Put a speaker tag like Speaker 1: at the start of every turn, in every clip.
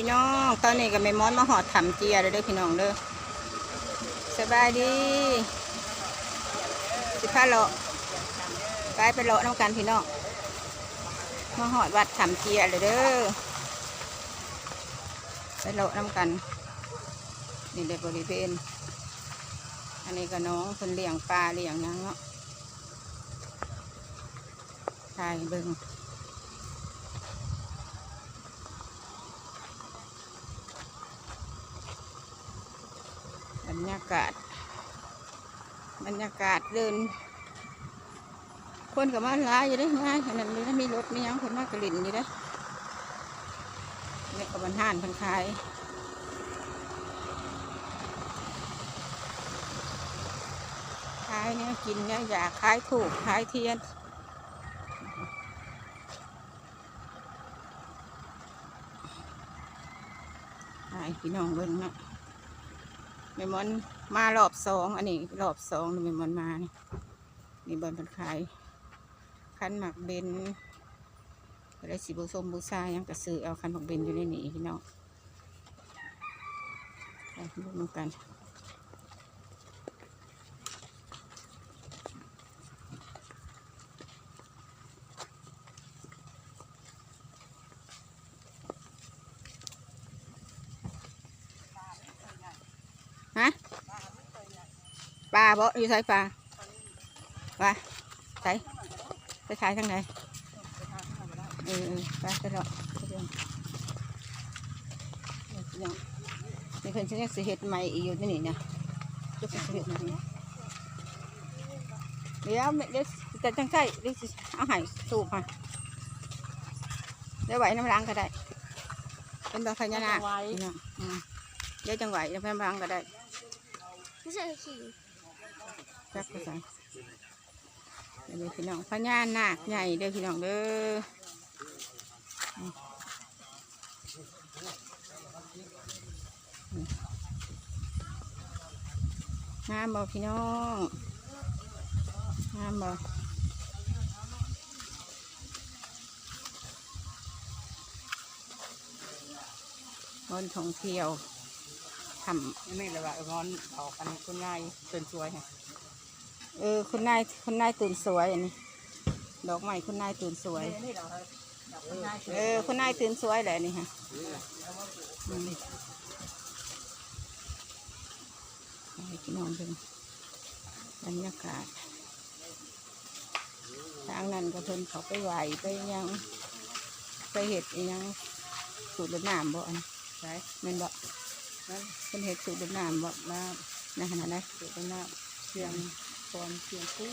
Speaker 1: พี่น้อง ตอนนี้ก็แม่มอนมาหอดถำเจียเลยเด้อพี่น้องเด้อสบายดี สิพาเลาะไปไปเลาะน้ำกันพี่น้องมาหอดวัดถำเจียเลยเด้อไปเลาะน้ำกันนี่ในบริเวณอันนี้ก็น้องคนเลี้ยงปลาเลี้ยงหยังเนาะถ่ายเบิ่ง รรยากาศ บรรยากาศเดิน คนกับมาหลายอยู่ได้ง่ายขนาดนี้มีรถมียังคนมากกระลิ่นอยู่ได้เนี่ยกับบรรหานพันขายขายเนี่ยกินเนี่ยอยากขายถูกขายเทียนขายพี่น้องเบิ่งเนาะ เมมอนมารอบสองอันนี้รอบสองเมมอนมานี่นี่บอลเป็นขายคันหมักเบนอะไรสีบูสมบูซายังกระสือเอาคันหมักเบนอยู่ในนี้พี่น้องไปดูมันกันฮะ ปลาบ่อยู่ใส่ปลาปลาใส่ไปขายทางไหนเออเออไปไปเลาะไปเดินเดี๋ยวนี่เพิ่นจะเรียกสิเห็ดใหม่อีกอยู่ที่นี่นะจะเป็นสิเห็ดใหม่เดี๋ยวเดี๋ยวจะจังใกล้เดี๋ยวสิเอาใหายสูบค่ะเดี๋ยวไหวน้ำล้างก็ได้ เป็นแบบพญานาคพี่น้องอืมเดี๋ยวจังไหวน้ำล้างก็ได้
Speaker 2: ไม่ใช่ขี่
Speaker 1: จักก็ใส่เดี๋ยวพี่น้องพญานาคใหญ่เด้อพี่น้องเด้องามบ่พี่น้องงามบ่คนท่องเที่ยวทำ
Speaker 3: นี่เลยว่างอนออกกันคุณนายเชิญชวยไง
Speaker 1: เออคุณนายคุณนายตื่นสวยอันนี้ ดอกไม้คุณนายตื่นสวย
Speaker 3: นี่เราดอกคุณนาย
Speaker 1: เออคุณนายตื่นสวยแหละนี่ฮะอืมให้พี่น้องเป็นบรรยากาศทางนั้นก็เพิ่นเขาไปไหวไปยังไปเห็ดอิหยังสูตรรดน้ำบ่อัน
Speaker 3: ใช่
Speaker 1: แม่นบ่
Speaker 3: นั่น
Speaker 1: เพิ่นเห็ดสูตรรดน้ำบ่
Speaker 3: น้
Speaker 1: ในขณะนั้นำ
Speaker 3: เกิดเป็นน้ำเชียง ฟอนเชียงกู้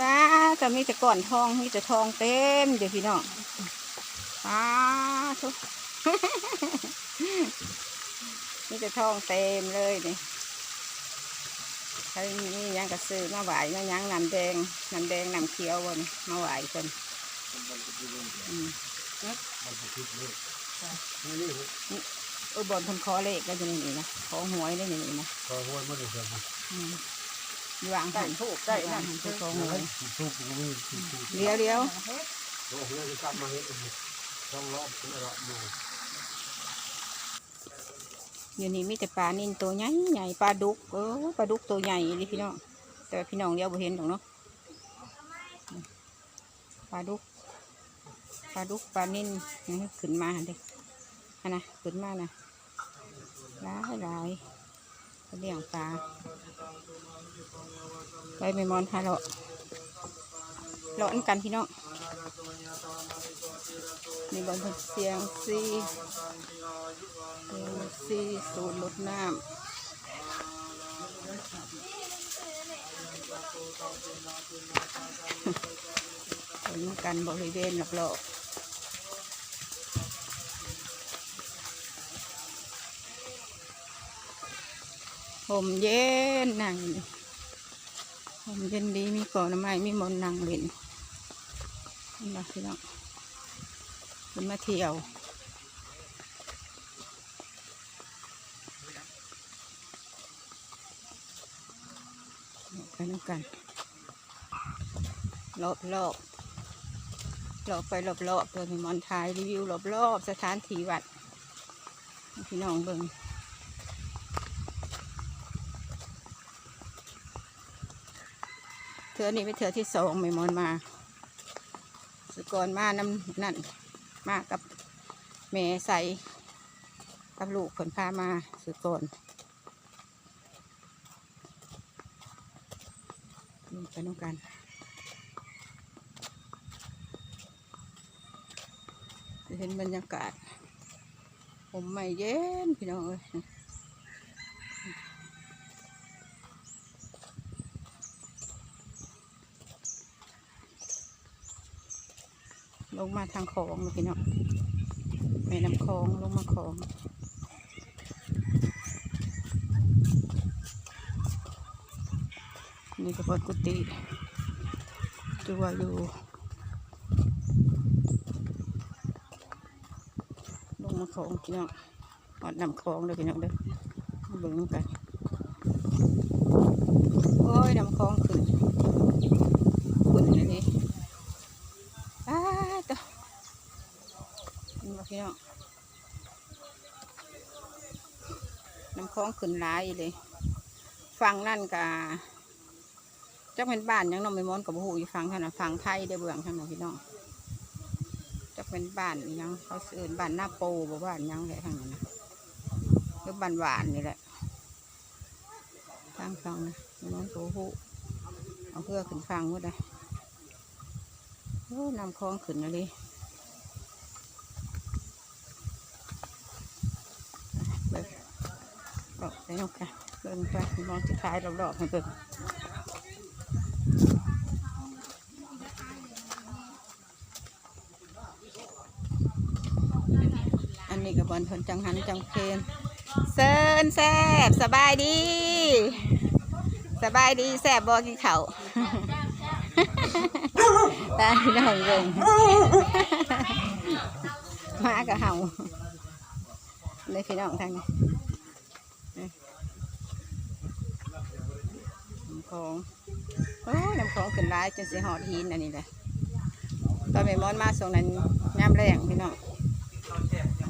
Speaker 1: ป้าก็มีแต่ก่อนทองมีแต่ทองเต็มเดี๋ยวพี่น้องป้าทุกมีแต่ทองเต็มเลยนี่ใครมียังกระซื้อมาไหวมายังน้ำแดงน้ำแดงน้ำเขียวบนมาไหวคนอืม เออบอลคนคอเลขก็จะนี่นะขอหวยได้นี่นะ
Speaker 4: พอหัวมันจะทำ
Speaker 1: อืมอยู่อ่าง
Speaker 3: ได้
Speaker 1: หัน
Speaker 3: ถูกได้
Speaker 1: อยู่อ่า
Speaker 3: นั่
Speaker 1: ง
Speaker 3: น
Speaker 1: หันคือขอหวย
Speaker 4: ทุกข์ก็มีทุกข์
Speaker 1: เลี้ยวเลี้ยว
Speaker 4: โอ้โหจะกลับมาเห็นต้องรอบต้องรอบดู
Speaker 1: อยู่นี่มีแต่ปลานินตัวใหญ่ใหญ่ปลาดุกเออปลาดุกตัวใหญ่ดิพี่น้องแต่พี่น้องเลี้ยวบ่เห็นหรอกเนาะปลาดุกปลาดุกปลานินนี่ขึ้นมาหั่นเด็ก นะขึ้นมานะหลายหลายเลี้ยงปลาไปไม่มอนพาเลาเลาะนกันพี่น้องนี่บอลเสียงซีเสียงซีสูตรลดน้ำเห็นกันบริเวณรอบๆ มเย็นนั่งผมเย็นดีมีก่อนไม้มีมนนั่งเล่นนี่นะพี่น้องคุณมาเที่ยวไปน้ำกันรอบรอบรอบไปรอบรอบตัวมีมอนทายรีวิวรอบรอบสถานที่วัดพี่น้องเบิ่ง เทือนี้เป็นเทือที่สองไม่มอนมาสกอนมาน้ำนั่นมากับแม่ใสกับลูกผลพามาสุกอนนี่ไปน้องกันเห็นบรรยากาศ ผมไม่เย็นพี่น้องเอ้ย ลงมาทางคลองเลยพี่น้องแม่น้ำคลองลงมาคลองนี่ก็บนกุฏิจัวอยู่ ลงมาคลองพี่น้องอดน้ำคลองเลยพี่น้องเด้อมาเบิ่งกันโอ้ยนำคลองขึ้นเลยนี่อ้าตัวนี่มา พี่น้องนำคลองขึ้นหลายเลยฟังนั่นกะจักเป็นบ้านยังน้องไม่ม้อนกับหูอยู่ฟังท่านนะฟังไทยได้เบื้องท่านนะพี่น้องจะเป็นบ้านยังเขาเอินบ้านหน้าโปบ่บ้านยังแหละทางนั้นนะหรือบ้านหวานนี่แหละทางฟังนะน้องโตหูเอาเพื่อขึ้นฟังหมดเลยโอ้นำคลองขึ้นเลยเบิ่ง บอกไปน้องกันเบิ่งไปมองสุดท้ายรอบๆให้เบิ่งอันนี้กับบอลทนจังหันจังเพนเซินแซบสบายดี สบายดีแซบบอกินเขาตาพี่น้องเบิ่งมากับเห่าเลยพี่น้องทางนี้น้ำ คลองโอ้น้ำคลองขึ้นร้ายจนเสียหอดหินอันนี้แหละตอนไปมอนมาส่งนั้นน้ำแรงพี่น้อง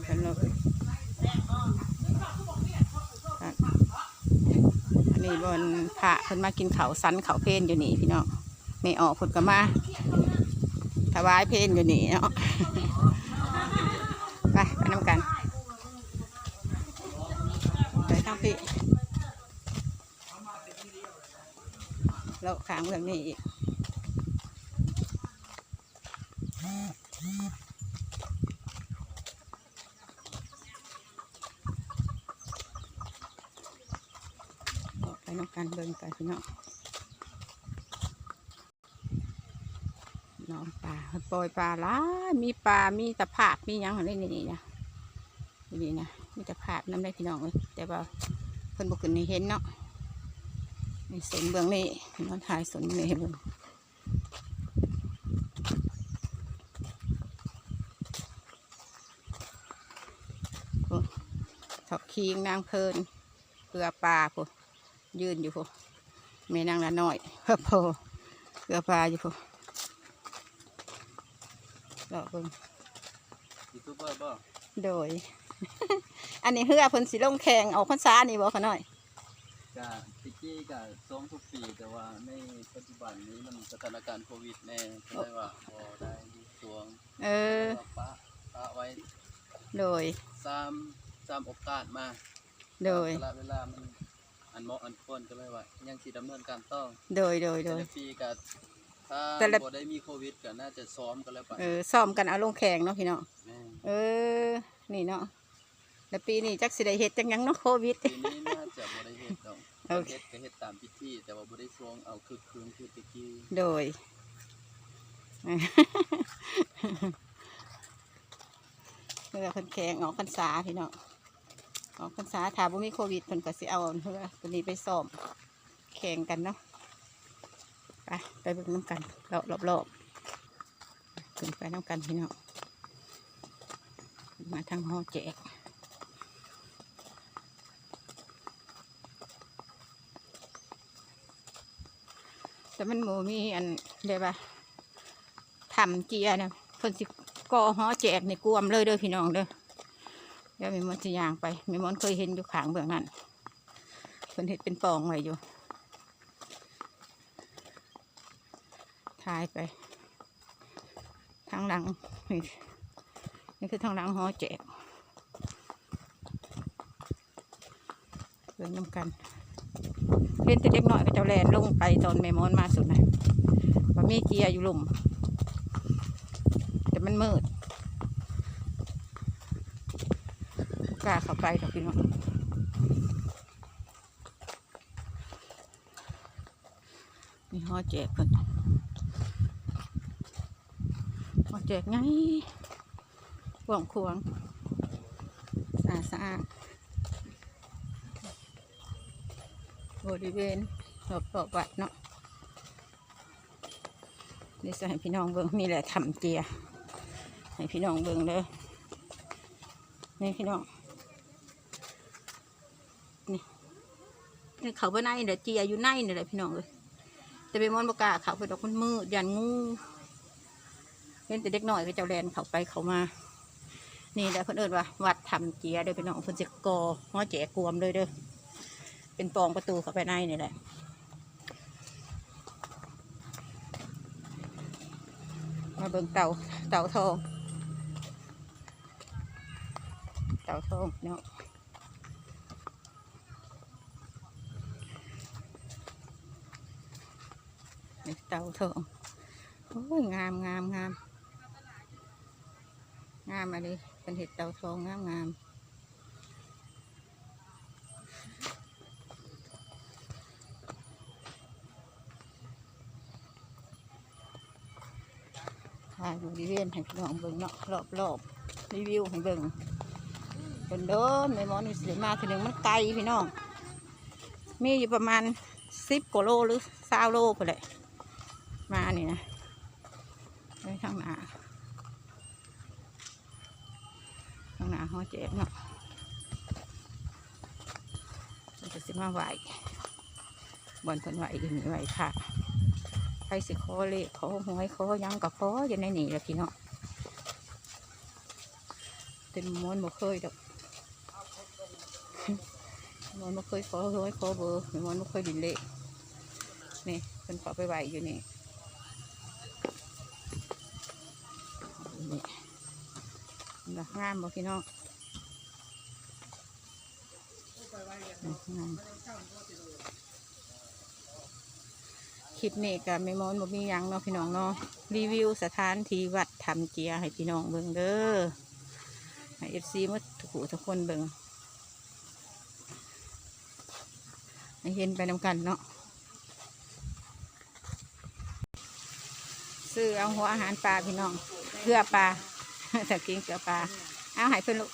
Speaker 1: สนุกครับอันนี้บนพระเพิ่นมากินเขาสันเขาเพนอยู่นี่พี่น้องไม่ออกพุ่นก็มาถวายเพนอยู่นี่เนาะ ไปไปน้ำกันไปทางพี่ แล้วขางเรื่องนี้อีกออกไปน้ำกันเบิ่งไปพี่น้องน้องปลาปล่อยปลาล้ายมีปลา มีตะภาพมียังอะไรนี่นี่นะนี่นะมีตะภาพน้ำได้พี่น้องเลยแต่ว่าเพิ่นบุขึ้นในเห็นเนาะ นี่สนเบื้องนี่พี่น้องถ่ายสนนี่ให้เบิ่งโอ้ถอกคิงนางเพลินเกลือปลาพวกยืนอยู่พอแม่นางละน้อยเพื่อพอเกลือปลาอยู่พอเลาะเบิ่ง
Speaker 4: ยูทูบเบอร์บ่
Speaker 1: โดย อันนี้เฮือเพิ่นสิลงแข่งออกพรรษานี่บ่ขะน้อย
Speaker 5: กะติกี้กะซ้อมทุกปีแต่ว่าในปัจจุบันนี้มันสถานการณ์โควิดแน่ก็เลยว่าพอได้สวง
Speaker 1: เออ
Speaker 5: ว่าปะปะไว้
Speaker 1: โดย
Speaker 5: ซ้ำซ้ำโอกาสมา
Speaker 1: โดย
Speaker 5: ตามกาลเวลามันอันเหมาะอันควรก็เลยว่ายังสิดำเนินการต้อง
Speaker 1: โดยโดยโด
Speaker 5: แต่
Speaker 1: ย
Speaker 5: ละปีกะถ้า
Speaker 1: แต่ละ
Speaker 5: บ่ได้มีโควิดก็น่าจะซ้อมกันแล้วไป
Speaker 1: เออซ้อมกันเอาลงแข่งเนาะพี่น้อง
Speaker 5: แม่
Speaker 1: เออนี่เนาะ แล้วปีนี้จักสิได้เฮ็ดจังหยังเนาะโควิด
Speaker 5: ปีนี้น่าจะบ่ได้เฮ็ดดอก
Speaker 1: โอเค
Speaker 5: เฮ็ดก็เฮ็ดตามพิธีแต่ว่าบ่ได้ซ้อมเอาคึกคืนคือติกี้
Speaker 1: โดยเพื่อเพิ่นแข่งออกพรรษาพี่น้องออกพรรษาถ้าบ่มีโควิดเพิ่นก็สิเอาเพื่อตัวนี้ไปซ้อมแข่งกันเนาะไปไปเบิ่งน้ำกันรอบรอบรอบขึ้นไปน้ำกันพี่น้องมาทางหอแจก แต่มันโมมีอันเดี๋ยวว่าำเจียเนี่ยเพิ่นสิก่อหอแจกในกวมเลยเด้อพี่น้องเด้อเดี๋ยวม่มอนสิย่างไปม่มอนเคยเห็นอยู่ขางเบื้องนั้นเพิ่นเฮ็ดเป็นปองไว้อยู่ถ่ายไป ทางหลังนี่นี่คือทางหลังหอแจกเดินน้ำกัน เห็นแต่เด็กน้อยก็จะแลนลงไปตอนแม่มอนมาสุดนะว่ามีเกียร์อยู่ลุมแต่มันมืดกล้าเข้าไปดอกพี่น้องมีห่อแจกเพิ่นมาแจกไงหวงควงสะอาดสะอาด บริเวณรอบรอบๆวัดเนาะนี่จะให้พี่น้องเบิ่งนี่แหละทำเจียให้พี่น้องเบิ่งเลยนี่พี่น้องนี่นี่เขาไปในเดี๋ยวเจียอยู่ในนี่แหละพี่น้องเลยแต่เป็นมอนบกาเขาไปดอกมันมืดยันงูเห็นแต่เด็กน้อยก็เจ้าแลนเขาไปเขามา นี่แหละเพิ่นเอิ้นว่าวัดทำเจียเด้อพี่น้องเพิ่นจะกอหอแจกกวมเลยเด้อ เป็นปองประตูเข้าไปในนี่แหละมาเบิ่งเต่าเต่าทอง เต่าทองเนาะเต่าทองโอ้ยงามงามงามงามอะไรเป็นเห็ดเต่าทองงามงามถ่ายบริเวณให้พี่น้องเบิ่งเนาะรอบรอบรีวิวให้เบิ่งเป็นเดิมในหมอนี่สิมาทีหนึ่งมันไกลพี่น้อง มีอยู่ประมาณสิบกว่าโลหรือสาโลไปเลยมานี่นะไปข้างหน้าข้างหน้าหอแจกเนาะเราจะสิมาไหวบอนเพิ่นไหวอยู่นี่ไหวค่ะ ครสิขอเลขขอหวยขอยังกับขออยู่ในนี่แหละพี่เนาะเต็มม้วนบ่เคยดอกม้วนบ่เคยขอหวยขอเบอร์ม้วนบ่เคยดินเลขนี่เพิ่นขอไปไหวอยู่นี่นี่งามบ่พี่น้องงาม คลิปนี้กับไม่มอนบ่มียังเนาะพี่น้องเนาะรีวิวสถานที่วัดทำเจียให้พี่น้องเบิ่งเด้อให้เอฟซีมาทุกผู้ทุกคนเบิ่งให้เห็นไปนำกันเนาะซื้อเอาหัวอาหารปลาพี่น้องเกลือปลาแต่กินเกลือปลาเอาหายเพื่อนลูก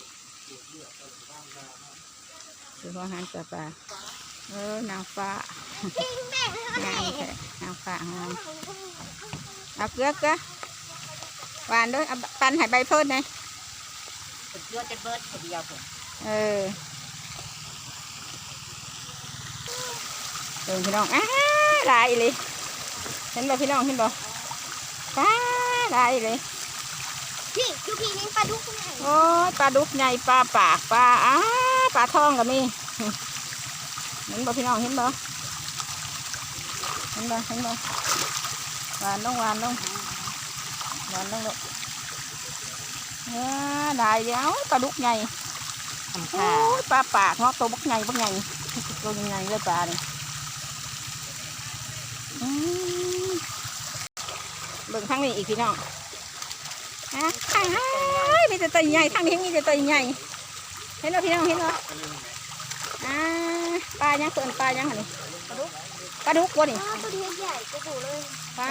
Speaker 1: ซื้ออาหารเกลือปลาเออนางฟ้างามแท้ นางฟ้างามเอาเกลือเกลือหวานด้วยเอาปันใหายใบเพิ่นเลย
Speaker 3: เลือดจะเบิดคนเดียวผม
Speaker 1: เออเดินพี่น้องอ้าหลายเลยเห็นบ่พี่น้องเห็นบ่ป้าหลายเลย
Speaker 2: พี่ยูพี่นี่ปลาดุกไง
Speaker 1: โอ้ยปลาดุกใหญ่ปลาปากปลาอ้าปลาทองก็มีเห็นบ่พี่น้องเห็นบ่ เห็นบ่เห็นบ่หวานลงหวานลงหวานลงลูกเออได้เดี๋ยวปลาดุกใหญ่
Speaker 3: ทำ
Speaker 1: โอ้
Speaker 3: ย
Speaker 1: ปลาปากเนาะตัวบักใหญ่บักใหญ่ตัวใหญ่เลยปลาเนี่ยเบิ่งทางนี้อีกพี่น้องอะอ้ยมีแต่ตัวใหญ่ทางนี้มีแต่ตัวใหญ่เห็นแล้วพี่น้องเห็นแล้วปลายังเปินปลายังอันนี้ปลาดุก ปลาดุกวะนี่
Speaker 2: ปลาตัวนี้ใหญ่ก็บูเลย
Speaker 1: ปลา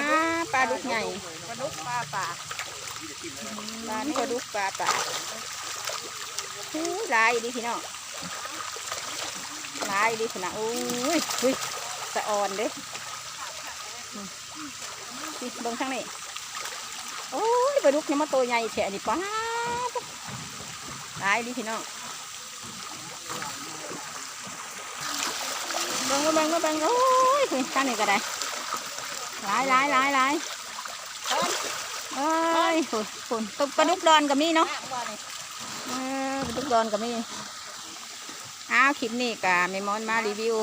Speaker 1: ปลาดุกใหญ่ปลาดุกปลาปากปลานี่ปลาดุกปลาปากอู้หลายดีพี่น้องหลายดีขนาดโอ้ยอุ้ยสะอ่อนเด้อืมนี่เบิ่งทางนี้โอ้ยปลาดุกยังมาตัวใหญ่แฉะนี่ป้าดหลายดีพี่น้อง เบิ่งมาเบิ่งมาเบิ่งโอ้ยข้างนี้ก็ได้หลายหลายหลายหลายเอิ้นเอ้ยฝุ่นฝุ่นตกปลาดุกดอนก็มีเนาะ
Speaker 3: ม่ว่าเลย
Speaker 1: เออปลาดุกดอนก็มีอ้าวคลิปนี้กะแม่มอนมารีวิว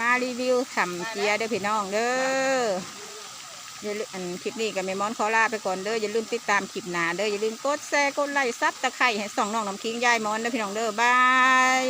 Speaker 1: มารีวิวทำเจียเด้อพี่น้องเด้ออย่าลืมอันคลิปนี้กับแม่มอนขอลาไปก่อนเด้ออย่าลืมติดตามคลิปหน้าเด้ออย่าลืมกดแชร์กดไลค์ซับตะไคร้ให้ส่องน้องน้ำคิงยายมอนเด้อพี่น้องเด้อบาย